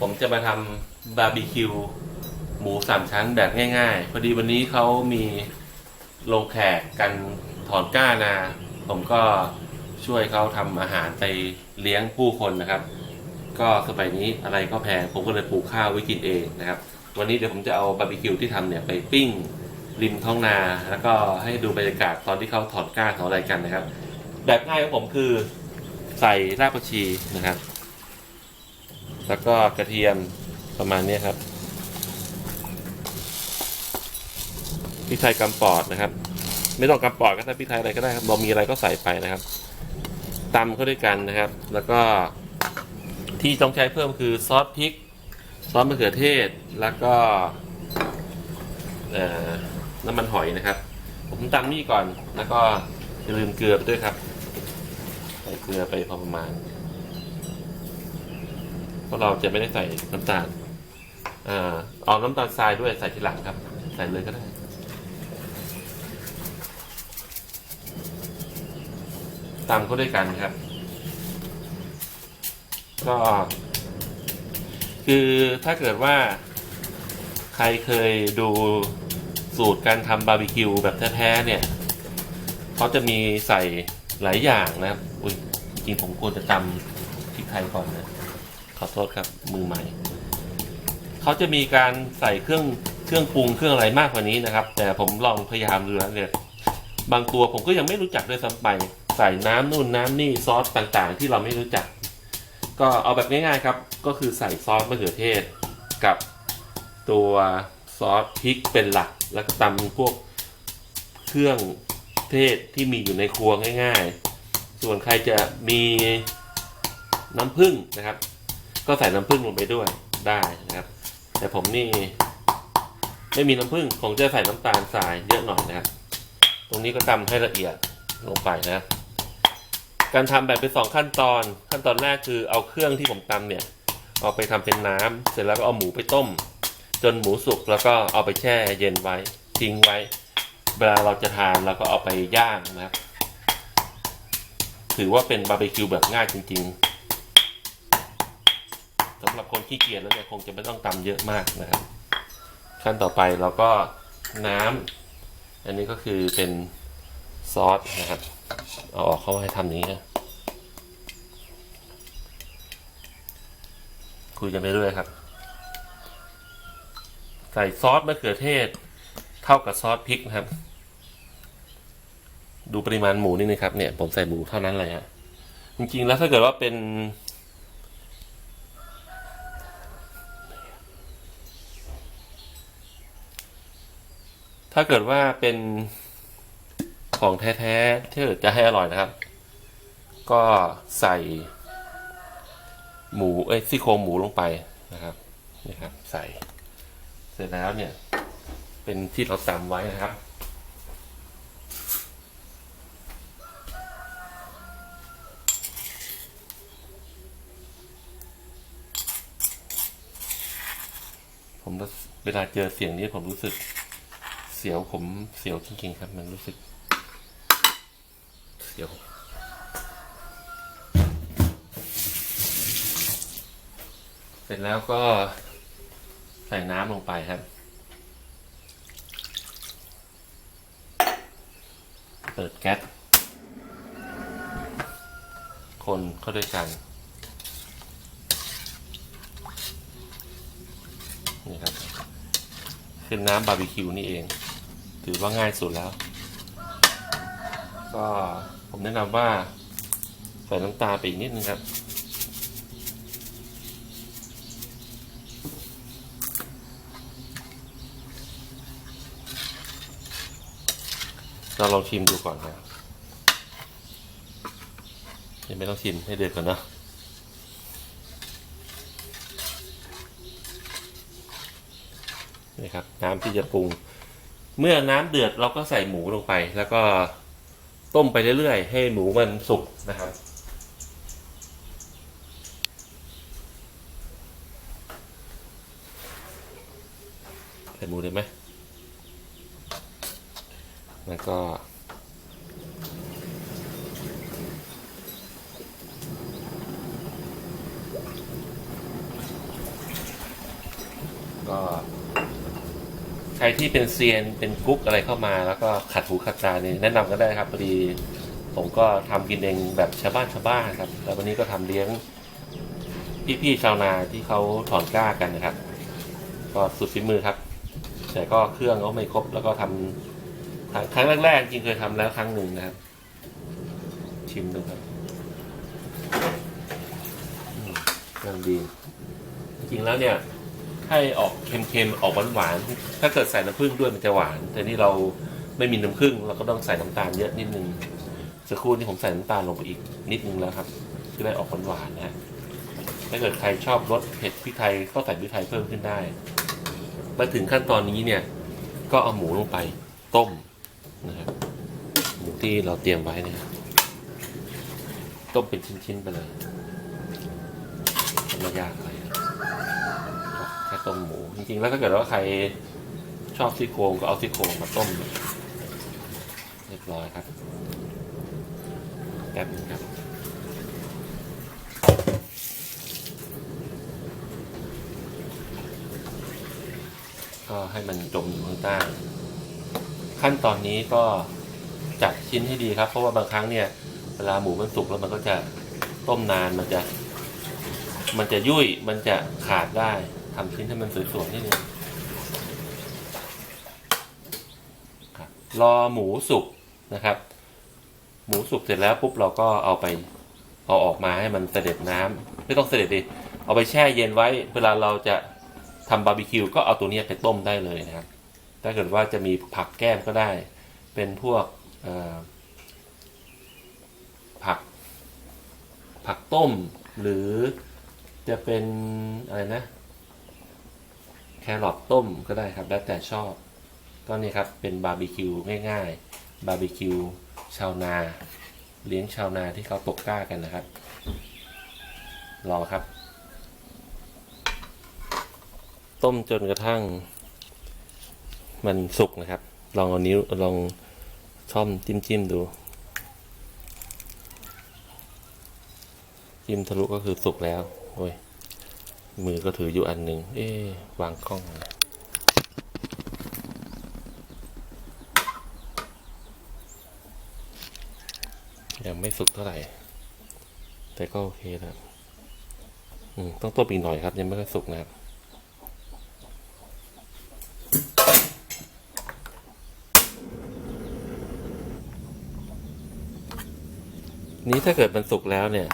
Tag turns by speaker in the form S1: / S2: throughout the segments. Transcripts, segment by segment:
S1: ผมจะมาทำบาร์บีคิวหมูสามชั้นแบบง่าย ๆ พอดีวันนี้เขามีลงแขกกันถอนก้านา ผมก็ช่วยเขาทำอาหารไปเลี้ยงผู้คนนะครับ ก็สมัยนี้อะไรก็แพง ผมก็เลยปลูกข้าวไว้กินเองนะครับ วันนี้เดี๋ยวผมจะเอาบาร์บีคิวที่ทำเนี่ยไปปิ้งริมท้องนา แล้วก็ให้ดูบรรยากาศตอนที่เขาถอนก้าถอนอะไรกันนะครับ แบบง่ายของผมคือใส่รากผักชีนะครับ แล้วก็กระเทียมประมาณนี้ครับพริกไทยกำปอดนะครับ ไม่ต้องกำปอดก็ได้พริกไทยอะไรก็ได้ครับเรามีอะไรก็ใส่ไปนะครับตำเข้าด้วยกันนะครับ แล้วก็ที่ต้องใช้เพิ่มคือซอสพริกซอสมะเขือเทศแล้วก็น้ำมันหอยนะครับ ผมตำนี่ก่อนแล้วก็อย่าลืมเกลือไปด้วยครับ ใส่เกลือไปพอประมาณ พราะเราจะไม่ได้ใส่น้ำตาลอ่าเอาน้ำตาลทรายด้วยใส่ทีหลังครับ ใส่เลยก็ได้ตามเขาด้วยกันครับ ก็ คือถ้าเกิดว่า ใครเคยดูสูตรการทำบาร์บีคิวแบบแท้ๆเนี่ยเขาจะมีใส่หลายอย่างนะครับ อุ้ยจริงผมควรจะตำพริกไทยก่อนนะ ขอโทษครับมือใหม่เขาจะมีการใส่เครื่องเครื่องปรุงเครื่องอะไรมากกว่านี้นะครับ แต่ผมลองพยายามดูแล้วเนี่ยบางตัวผมก็ยังไม่รู้จักด้วยซ้ำไปใส่น้ำนู่นน้ำนี่ซอสต่างๆ ที่เราไม่รู้จัก ก็เอาแบบง่ายๆครับ ก็คือใส่ซอสมะเขือเทศ กับตัวซอสพริกเป็นหลัก แล้วก็ตำพวกเครื่องเทศที่มีอยู่ในครัวง่าย ๆ ส่วนใครจะมีน้ำผึ้งนะครับ ก็ใส่น้ำผึ้งลงไปด้วยได้นะครับ แต่ผมนี่ไม่มีน้ำผึ้งคงจะใส่น้ำตาลทรายเยอะหน่อยนะครับ ตรงนี้ก็ตำให้ละเอียดลงไปนะครับ การทำแบบเป็นสองขั้นตอน ขั้นตอนแรกคือเอาเครื่องที่ผมตำเนี่ยเอาไปทำเป็นน้ำเสร็จแล้วก็เอาหมูไปต้ม จนหมูสุกแล้วก็เอาไปแช่เย็นไว้ทิ้งไว้ เวลาเราจะทานเราก็เอาไปย่างนะครับ ถือว่าเป็นบาร์บีคิวแบบง่ายจริง ๆ สำหรับคนขี้เกียจแล้วเนี่ยคงจะไม่ต้องตำเยอะมากนะครับ ขั้นต่อไปเราก็น้ำอันนี้ก็คือเป็นซอสนะครับเอาออกเข้าให้ทำอย่างนี้นะคุยกันไปเรื่อยครับ ใส่ซอสมะเขือเทศเท่ากับซอสพริกนะครับ ดูปริมาณหมูนี่นะครับเนี่ย ผมใส่หมูเท่านั้นเลยฮะจริงๆแล้วถ้าเกิดว่าเป็น ถ้าเกิดว่าเป็นของแท้ๆที่จะให้อร่อยนะครับ ก็ใส่หมูเอ้ยซี่โครงหมูลงไปนะครับนี่ครับ ใส่ เสร็จแล้วเนี่ย เป็นที่เราตำไว้นะครับผมเวลาเจอเสียงนี้ผมรู้สึก เสียวผมเสียวจริงๆครับ มันรู้สึก เสียวเสร็จแล้วก็ใส่น้ำลงไปครับ เปิดแก๊ส คนเข้าด้วยกัน นี่ครับ คือน้ำบาร์บีคิวนี่เอง ถือว่าง่ายสุดแล้ว ก็ผมแนะนำว่าใส่น้ำตาลไปอีกนิดนึงครับเราลองชิมดูก่อนนะยังไม่ต้องชิมให้เดือดก่อนนะนี่ครับ น้ำที่จะปรุง เมื่อน้ำเดือดเราก็ใส่หมูลงไป แล้วก็ต้มไปเรื่อยๆ ให้หมูมันสุกนะครับ ใส่หมูเลยไหมแล้วก็ก็ ใครที่เป็นเซียนเป็นกุ๊กอะไรเข้ามา แล้วก็ขัดหูขัดตาเนี่ยแนะนำก็ได้ครับพอดีผมก็ทำกินเองแบบชาวบ้านชาวบ้านครับ แล้ววันนี้ก็ทำเลี้ยงพี่ๆชาวนาที่เขาถอนกล้ากันนะครับ ก็สุดฝีมือครับ แต่ก็เครื่องก็ไม่ครบแล้วก็ทำครั้งครั้งแรกๆจริงเคยทำแล้วครั้งหนึ่งนะครับ ชิมดูครับอืมกำลังดี จริงๆแล้วเนี่ย ให้ออกเค็มๆออกหวานๆถ้าเกิดใส่น้ำผึ้งด้วยมันจะหวาน แต่นี่เราไม่มีน้ำผึ้งเราก็ต้องใส่น้ำตาลเยอะนิดนึงสักครู่นี้ผมใส่น้ำตาลลงไปอีกนิดนึงแล้วครับจะได้ออกหวานๆนะฮะถ้าเกิดใครชอบรสเผ็ดพริกไทยก็ใส่พริกไทยเพิ่มขึ้นได้มาถึงขั้นตอนนี้เนี่ย ก็เอาหมูลงไปต้มนะครับหมูที่เราเตรียมไว้เนี่ยต้มเป็นชิ้นๆไปเลยไม่ยากอะไรแค่ ต้มหมู จริงๆ แล้วถ้าเกิดว่าใครชอบซี่โครงก็เอาซี่โครงมาต้ม เรียบร้อยครับแป๊บนึงครับก็ให้มันจมอยู่ข้างใต้ขั้นตอนนี้ก็จัดชิ้นให้ดีครับ เพราะว่าบางครั้งเนี่ย เวลาหมูมันสุกแล้วมันก็จะต้มนานมันจะ มันจะยุ่ยมันจะขาดได้ ทำชิ้นให้มันสวยๆนิดนึงรอหมูสุกนะครับ หมูสุกเสร็จแล้วปุ๊บเราก็เอาไปเอาออกมาให้มันเสด็จน้ำไม่ต้องเสด็จดิเอาไปแช่เย็นไว้ เวลาเราจะทำบาร์บีคิวก็เอาตัวเนี้ยไปต้มได้เลยนะครับ ถ้าเกิดว่าจะมีผักแก้มก็ได้ เป็นพวกผัก ผักต้มหรือจะเป็นอะไรนะ แครอทต้มก็ได้ครับ แล้วแต่ชอบ ก็นี่ครับเป็นบาร์บีคิวง่ายๆ บาร์บีคิวชาวนา เลี้ยงชาวนาที่เขาตกกล้ากันนะครับ รอครับ ต้มจนกระทั่ง มันสุกนะครับ ลองเอานิ้วลองช่อมจิ้มจิ้มๆดู จิ้มทะลุก็คือสุกแล้ว โอ้ย มือก็ถืออยู่อันหนึ่งเอ๊ะวางกล้องนะยังไม่สุกเท่าไหร่ แต่ก็โอเคแล้วอืมต้องต้มอีกหน่อยครับ ยังไม่ค่อยสุกนะครับนี้ถ้าเกิดมันสุกแล้วเนี่ย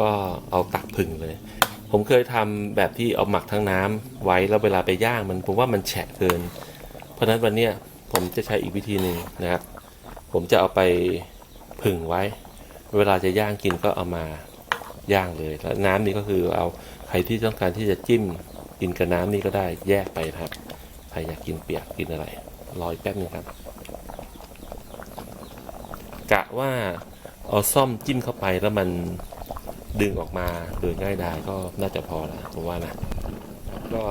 S1: ก็เอาตักผึ่งเลย ผมเคยทำแบบที่เอาหมักทั้งน้ำไว้แล้วเวลาไปย่างมันผมว่ามันแฉะเกิน เพราะฉะนั้นวันเนี้ยผมจะใช้อีกวิธีหนึ่งนะครับ ผมจะเอาไปผึ่งไว้ เวลาจะย่างกินก็เอามาย่างเลยแล้วน้ำนี้ก็คือเอาใครที่ต้องการที่จะจิ้มกินกับน้ำนี้ก็ได้แยกไปครับใครอยากกินเปียกกินอะไรรออีกแป๊บนึงครับ กะว่าเอาซ่อมจิ้มเข้าไปแล้วมัน ดึงออกมาโดยง่ายดายก็น่าจะพอละผมว่านะก็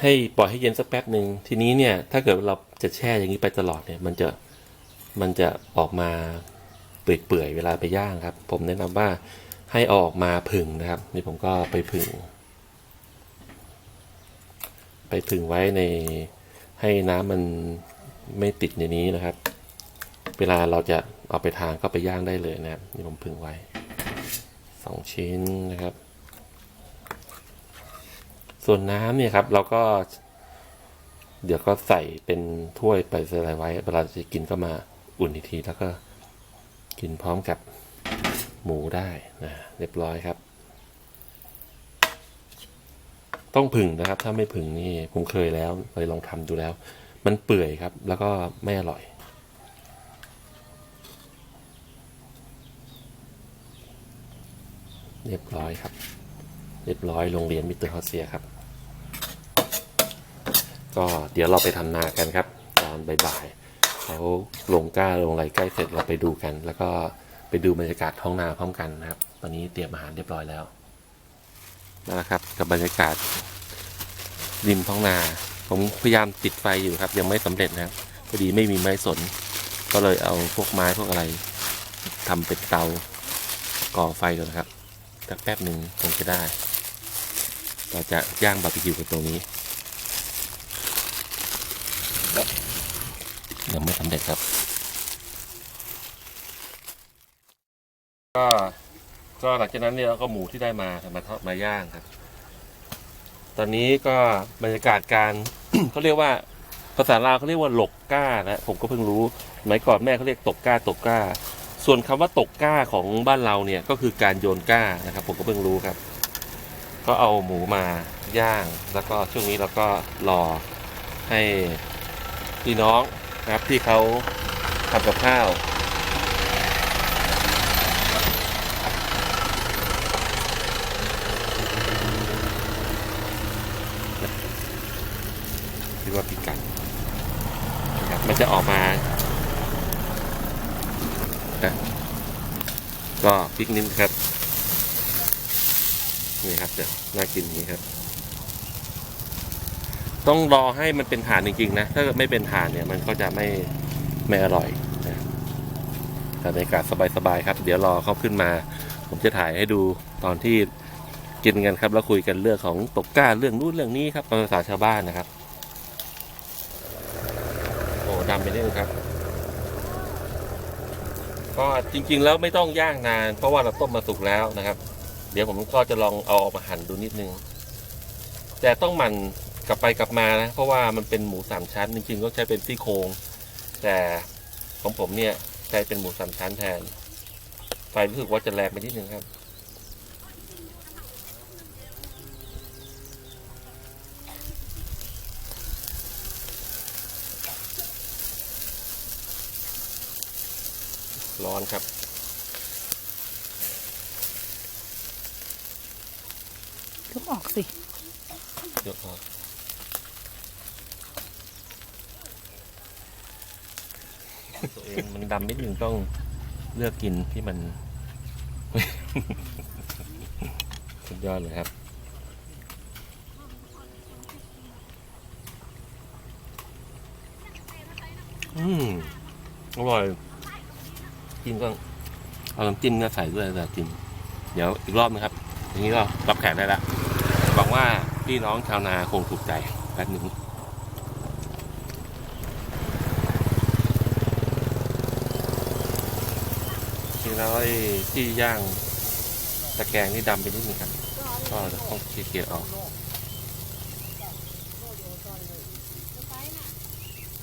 S1: ให้ปล่อยให้เย็นสักแป๊บหนึ่งทีนี้เนี่ย ถ้าเกิดเราจะแช่อย่างนี้ไปตลอดเนี่ย มันจะมันจะออกมาเปื่อยๆเวลาไปย่างครับ ผมแนะนำว่าให้ออกมาผึ่งนะครับนี่ผมก็ไปผึ่ง ไปผึ่งไว้ในให้น้ำมันไม่ติดในนี้นะครับ เวลาเราจะเอาไปทานก็ไปย่างได้เลยนะครับนี่ผมพึ่งไว้สองชิ้นนะครับ ส่วนน้ำเนี่ยครับเราก็ เดี๋ยวก็ใส่เป็นถ้วยไปอะไรไว้เวลาจะกินก็มาอุ่นอีกทีแล้วก็กินพร้อมกับหมูได้นะเรียบร้อยครับ ต้องผึ่งนะครับ ถ้าไม่ผึ่งนี่ผมเคยแล้วเคยลองทำดูแล้ว มันเปื่อยครับ แล้วก็ไม่อร่อย เรียบร้อยครับ เรียบร้อยโรงเรียนมิสเตอร์ฮอสเซียครับ ก็เดี๋ยวเราไปทำนากันครับ ตอนบ่ายๆเขาลงกล้าลงไรใกล้เสร็จเราไปดูกัน แล้วก็ไปดูบรรยากาศท้องนาพร้อมกันนะครับ ตอนนี้เตรียมอาหารเรียบร้อยแล้วนั่นแหละครับกับบรรยากาศริมท้องนา ผมพยายามติดไฟอยู่ครับ ยังไม่สำเร็จนะพอดีไม่มีไม้สน ก็เลยเอาพวกไม้พวกอะไรทำเป็นเตาก่อไฟก่อนครับ สักแป๊บหนึ่งคงจะได้ เราจะย่างบาร์บีคิวกันตรงนี้ ยังไม่สำเร็จครับ ก็ก็หลังจากนั้นเนี่ยเราก็หมูที่ได้มามาทอดมาย่างครับ ตอนนี้ก็บรรยากาศการเขาเรียกว่าภาษาลาวเขาเรียกว่าหลกก้านะผมก็เพิ่งรู้สมัยก่อนแม่เขาเรียกตกก้าตกก้า ส่วนคำว่าตกก้าของบ้านเราเนี่ยก็คือการโยนก้านะครับ ผมก็เพิ่งรู้ครับ ก็เอาหมูมาย่าง แล้วก็ช่วงนี้เราก็รอให้พี่น้องนะครับที่เขาทำกับข้าวคิดว่าพิกัดนะครับมันจะออกมานะก็ พริกนิ้นครับ นี่ครับจะน่ากินนี้ครับ ต้องรอให้มันเป็นฐานจริงๆนะ ถ้าไม่เป็นฐานเนี่ยมันก็จะไม่ไม่อร่อยนะบรรยากาศสบายๆครับ เดี๋ยวรอเขาขึ้นมา ผมจะถ่ายให้ดูตอนที่กินกันครับ แล้วคุยกันเรื่องของตกก้าเรื่องนู้นเรื่องนี้ครับภาษาชาวบ้านนะครับ โอ้ดำไปนิดนึงครับ ก็จริงๆแล้วไม่ต้องย่างนาน เพราะว่าเราต้มมาสุกแล้วนะครับ เดี๋ยวผมก็จะลองเอาออกมาหั่นดูนิดนึง แต่ต้องหมั่นกลับไปกลับมานะ เพราะว่ามันเป็นหมูสามชั้น จริงๆ ก็ใช้เป็นซี่โครงแต่ของผมเนี่ยใช้เป็นหมูสามชั้นแทน ไฟรู้สึกว่าจะแรงไปนิดนึงครับ ร้อนครับ
S2: ลุกออกสิ
S1: เยอะพอตัวเองมันดำนิดนึงต้องเลือกกินที่มัน สุดยอดเลยครับอืมอร่อย กินก็เอาน้ำจิ้มเนี่ยใส่ด้วยแต่จิ้มเดี๋ยวอีกรอบนะครับอย่างนี้ก็รับแขกได้ละหวังว่าพี่น้องชาวนาคงถูกใจแป๊บหนึ่งจริงแล้วไอ้ที่ย่างตะแกรงนี่ดำไปนิดนึงครับก็ต้องขี้เกียจออก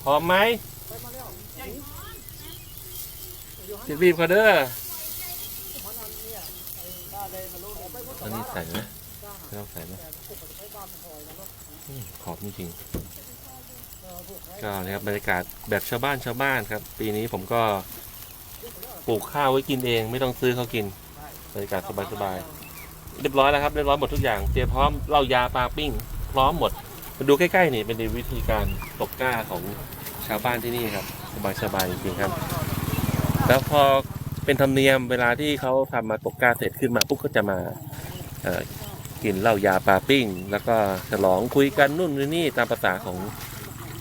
S1: พร้อมไหม จะรีบเขาเด้ออันนี้ใส่ไหมไม่ต้องใส่ไหมขอบจริงๆก็นะครับบรรยากาศแบบชาวบ้านชาวบ้านครับ ปีนี้ผมก็ปลูกข้าวไว้กินเองไม่ต้องซื้อเขากินบรรยากาศสบายๆเรียบร้อยแล้วครับเรียบร้อยหมดทุกอย่างเตรียมพร้อมเหล้ายาปลาปิ้ง พร้อมหมดมาดูใกล้ๆนี่เป็นวิธีการตกกล้าของชาวบ้านที่นี่ครับสบายๆจริงๆครับ แล้วพอเป็นธรรมเนียมเวลาที่เขาทำมาตกกล้าเสร็จขึ้นมาปุ๊บก็จะมาเอ่อกินเหล้ายาปลาปิ้ง แล้วก็ฉลองคุยกันนู่นนี่ตามภาษาของ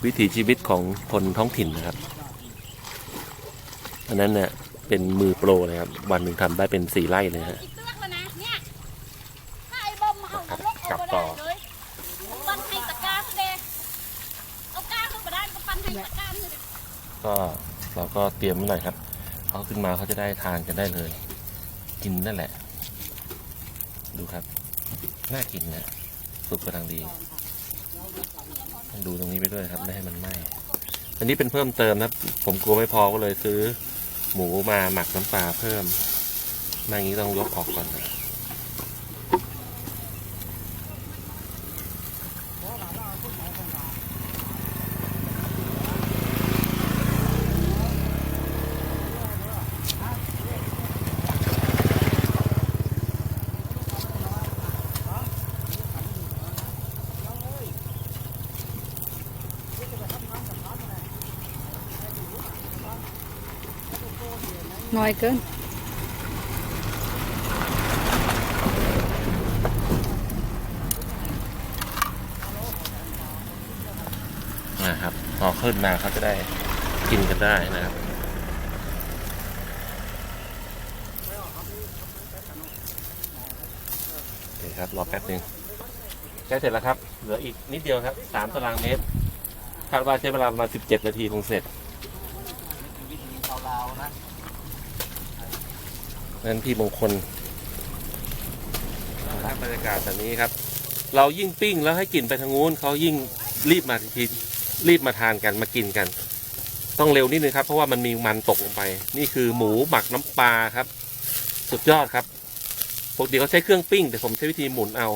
S1: วิถีชีวิตของคนท้องถิ่นนะครับอันนั้นเนี่ยเป็นมือโปรเลยครับ วันหนึ่งทำได้เป็นสี่ไร่เลยฮะ
S3: อีกเตือกแล้วนะเนี่ยถ้าไอ้บอมมาเอา
S1: ครับ
S3: ลก
S1: กลั
S3: เอา
S1: บ
S3: ไป
S1: ต่
S3: ได้
S1: อ
S3: เลยปั้นให้ตะกร้าคือเดเอาก้าขึ้นมาได้ก็ปั้นให้ตะกร้าคือเด
S1: ก็เราก็เตรียมไว้หน่อยครับ เขาขึ้นมาเขาจะได้ทานกันได้เลย กินนั่นแหละ ดูครับ น่ากินนะสุกกำลังดีดูตรงนี้ไปด้วยครับไม่ให้มันไหม้อันนี้เป็นเพิ่มเติมนะผมกลัวไม่พอก็เลยซื้อ หมูมาหมักน้ำปลาเพิ่มมาอย่างนี้ต้องยกออกก่อนนะ
S2: น้อยเกิน
S1: นะครับพอขึ้นมาเขาจะได้กินกันได้นะครับโอเคครับ รอแป๊บหนึ่งใกล้เสร็จแล้วครับ เหลืออีกนิดเดียวครับสามตารางเมตร คาดว่าใช้เวลาประมาณสิบเจ็ดนาทีคงเสร็จ นั่นพี่มงคลบรรยากาศแบบนี้ครับ เรายิ่งปิ้งแล้วให้กลิ่นไปทางนู้นเขายิ่งรีบมาทีรีบมาทานกันมากินกัน ต้องเร็วนิดนึงครับ เพราะว่ามันมีมันตกลงไป นี่คือหมูหมักน้ำปลาครับ สุดยอดครับปกติเขาใช้เครื่องปิ้ง แต่ผมใช้วิธีหมุนเอา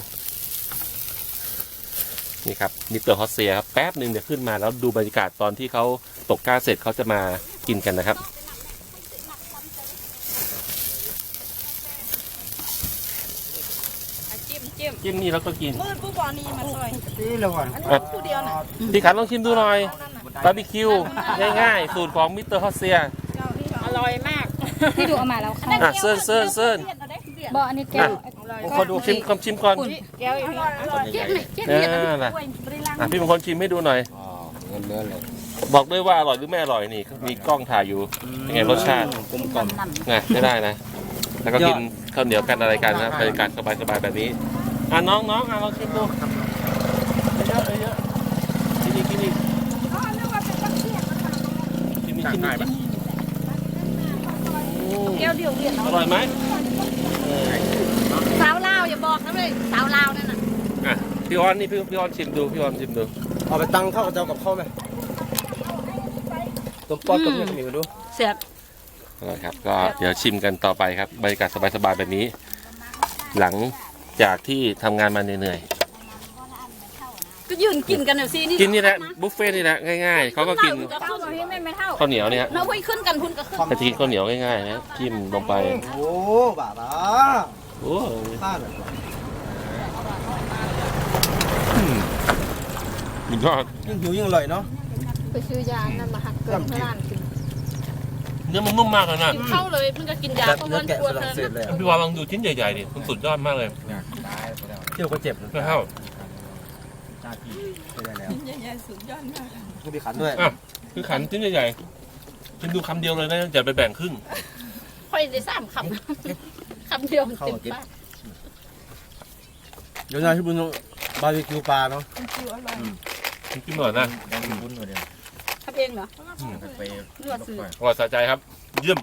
S1: นี่ครับมิเตอร์ฮอสเซียครับแป๊บหนึ่งเดี๋ยวขึ้นมาแล้วดูบรรยากาศตอนที่เขาตกก้าเสร็จเขาจะมากินกันนะครับ
S3: จิ้มจิ้ม
S1: จิ้มนี่แล้วก็กิน
S3: มืดผู้บอนี่มาซอย
S4: นี่เลยก่อน
S3: อันนี้ผู้เดียวน่ะ
S1: พี่ขันลองชิมดูหน่อย
S3: เอานั่นน่ะ
S1: บาร์บีคิวง่ายๆ สูตรของมิสเตอร์ฮอสเซีย
S3: อร่อยมาก
S2: ที่ดูเอามาแล้วค่ะ
S1: อะเซิร์นเซิร์นเซิร์น
S2: บออันนี้แก้ว
S1: ผมขอดูชิมคำชิมก่อน
S3: แก้วอีกอร่อยเจ็บเลยเจ็บ
S1: อ่
S3: เลยา
S1: ล่ะ
S3: ป่วยบริลัง
S1: อะพี่มงคลชิมให้ดูหน่อย
S4: อ๋อเงินเดือนเลย
S1: บอกด้วยว่าอร่อยหรือไม่อร่อยนี่มีกล้องถ่ายอยู่เป็นไงรสชาติ
S4: กลมกล่อม
S1: นะไม่ได้นะ แล้วก็กินข้าวเหนียวกันอะไรกันนะบรรยากาศสบายๆแบบนี้ อะน้องน้องอะลองชิมดูเยอะๆเยอะๆกินอีกกินอีกกินอีกกินอีกอืม
S3: แก้วเดียวเรียน
S1: อร่อยไหมเออ
S3: สาวลาวอย่าบอกนะเลยสาวลาวนั่นน่ะ
S1: อะพี่ออนนี่พี่พี่ออนชิมดูพี่ออนชิมดู
S4: เอาไปตังเข้าวกับเจ้ากับข้าวไหมต้มปอดต้มเนี่ยก็มีมาดู
S3: เสียบ
S1: อร่อยครับก็เดี๋ยวชิมกันต่อไปครับบรรยากาศสบายๆแบบนี้ หลัง จากที่ทำงานมาเหนื่อย
S3: ก็ยืนกินกันเดี๋ยวซีนี่
S1: ๆกินนี่แหละบุฟเฟ่ต์นี่แหละง่ายๆเขาก็กิน
S3: จะเข้ากับพี่ไม่ไม่เท่า
S1: ข้าวเหนียวเนี่ย
S3: เนื้อหุ้ยขึ้นกันหุ้นก็ขึ้น
S1: แต่จะกินข้าวเหนียวง่ายๆนะจิ้มลงไป
S4: โอ้บ่าบ้า
S1: โอ้ย
S4: พลาดอะ
S1: สุดยอด
S4: ยิ่งหิวยิ่งอร่อยเนาะ
S3: ไปซื้อยานั่นมาหักเกินเพื่อนกิน
S1: เนื้อมันนุ่มมากเลยนะ
S3: กินเข้าเลยมันก็กินยา
S4: แบบ
S3: เพราะ
S4: เนื้อ
S3: ว่า
S4: แกะ
S3: กลัว
S4: ฝรั่ง
S3: เธอ
S4: เศสเลยอะ
S1: พี่วาลองดูชิ้นใหญ่ๆดิมันสุดยอดมากเลย
S4: เที่ยวก็เจ็บนะ
S1: เพื่อเข้า
S4: ไม่ได้แล้วไม่มีขันด้วย
S1: อะคือขันชิ้นใหญ่ๆกินดูคำเดียวเลยนะอย่าไปแบ่งครึ่ง
S3: ค่อยได้สามคำคำเดียวเต็มปาก
S4: เดี๋ยวนายที่บุญบาร์บีคิวปลาเนาะ
S1: กินหน่อยนะ
S3: ทำเองเหรอ
S1: อืม
S3: เลือดซื้อ
S1: อร่อยสะใจครับ เยี่ยม